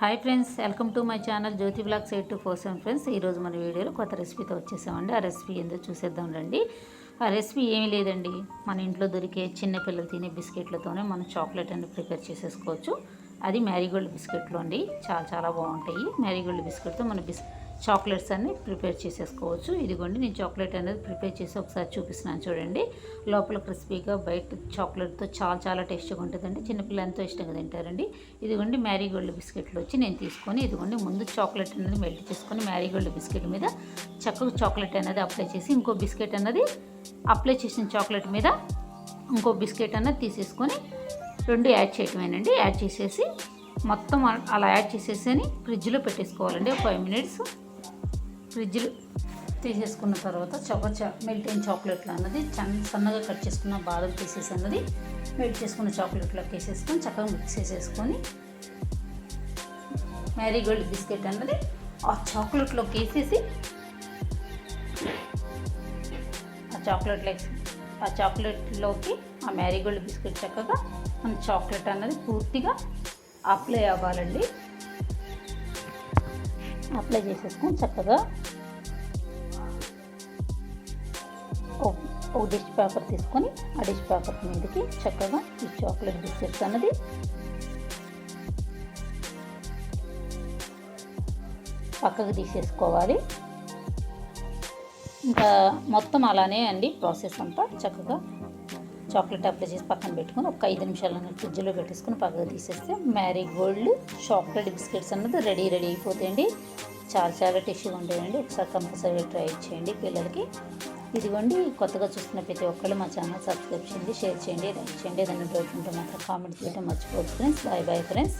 Hi friends welcome to my channel Jyothi blogs eight two four seven friends. ఈరోజు మన వీడియోలో కొత్త రెసిపీతో వచ్చేసామండి. ఆ రెసిపీ ఏందో చూసేద్దాం రండి. ఆ రెసిపీ ఏమీ లేదండి. మన ఇంట్లో దొరికే చిన్నపిల్లలు తినే బిస్కెట్లతోనే మనం చాక్లెట్ అనేది ప్రిపేర్ చేసేసుకోవచ్చు. అది మ్యారీగోల్డ్ బిస్కెట్లు అండి. చాలా చాలా బాగుంటాయి. మ్యారీగోల్డ్ బిస్కెట్తో మన బిస్ చాక్లెట్స్ అన్ని ప్రిపేర్ చేసేసుకోవచ్చు. ఇదిగోండి నేను చాక్లెట్ అనేది ప్రిపేర్ చేసి ఒకసారి చూపిస్తున్నాను చూడండి. లోపల క్రిస్పీగా బయట చాక్లెట్తో చాలా చాలా టేస్ట్గా ఉంటుందండి. చిన్నపిల్లలు ఎంతో ఇష్టంగా తింటారండి. ఇదిగోండి మ్యారీగోల్డ్ బిస్కెట్లు వచ్చి నేను తీసుకొని ఇదిగోండి ముందు చాక్లెట్ అనేది మెల్ట్ చేసుకొని మ్యారీగోల్డ్ బిస్కెట్ మీద చక్కగా చాక్లెట్ అనేది అప్లై చేసి ఇంకో బిస్కెట్ అనేది అప్లై చేసిన చాక్లెట్ మీద ఇంకో బిస్కెట్ అన్నది తీసేసుకొని రెండు యాడ్ చేయటమేనండి. యాడ్ చేసేసి మొత్తం అలా యాడ్ చేసేసి ఫ్రిడ్జ్లో పెట్టేసుకోవాలండి. ఒక ఫైవ్ మినిట్స్ ఫ్రిడ్జ్లో తీసేసుకున్న తర్వాత చొక్క చ చాక్లెట్లు అన్నది చన్న సన్నగా కట్ చేసుకున్న బాదం పీసెస్ అన్నది మెల్ట్ చేసుకున్న చాక్లెట్లోకి వేసేసుకొని చక్కగా మిక్స్ చేసేసుకొని మ్యారీగోల్డ్ బిస్కెట్ అన్నది ఆ చాక్లెట్లోకి వేసేసి ఆ చాక్లెట్లో ఆ చాక్లెట్లోకి ఆ మ్యారీగోల్డ్ బిస్కెట్ చక్కగా మన చాక్లెట్ అన్నది పూర్తిగా అప్లై అవ్వాలండి. అప్లై చేసేసుకొని చక్కగా ఒక- ఒక డిష్ పేపర్ తీసుకొని ఆ డిష్ పేపర్ మీదకి చక్కగా ఈ చాక్లెట్ బిస్కెట్స్ అన్నది పక్కకు తీసేసుకోవాలి. ఇంకా మొత్తం అలానే అండి ప్రాసెస్ అంతా చక్కగా చాక్లెట్ అప్లై చేసి పక్కన పెట్టుకొని ఒక ఐదు నిమిషాలు ఫ్రిడ్జ్లో పెట్టేసుకొని పక్కకు తీసేస్తే మ్యారీ గోల్డ్ చాక్లెట్ బిస్కెట్స్ అన్నది రెడీ రెడీ అయిపోతాయండి. చాలా చాలా టేస్టీగా ఉంటాయండి. ఒకసారి కంపల్సరీ ట్రై చేయండి పిల్లలకి. ఇదిగోండి కొత్తగా చూస్తున్న ప్రతి ఒక్కళ్ళు మా ఛానల్ సబ్స్క్రైబ్ చేయండి షేర్ చేయండి లైక్ చేయండి ఏదైనా డౌట్ ఉంటే మాత్రం కామెంట్ చేయడం మర్చిపోదు ఫ్రెండ్స్. Bye bye friends.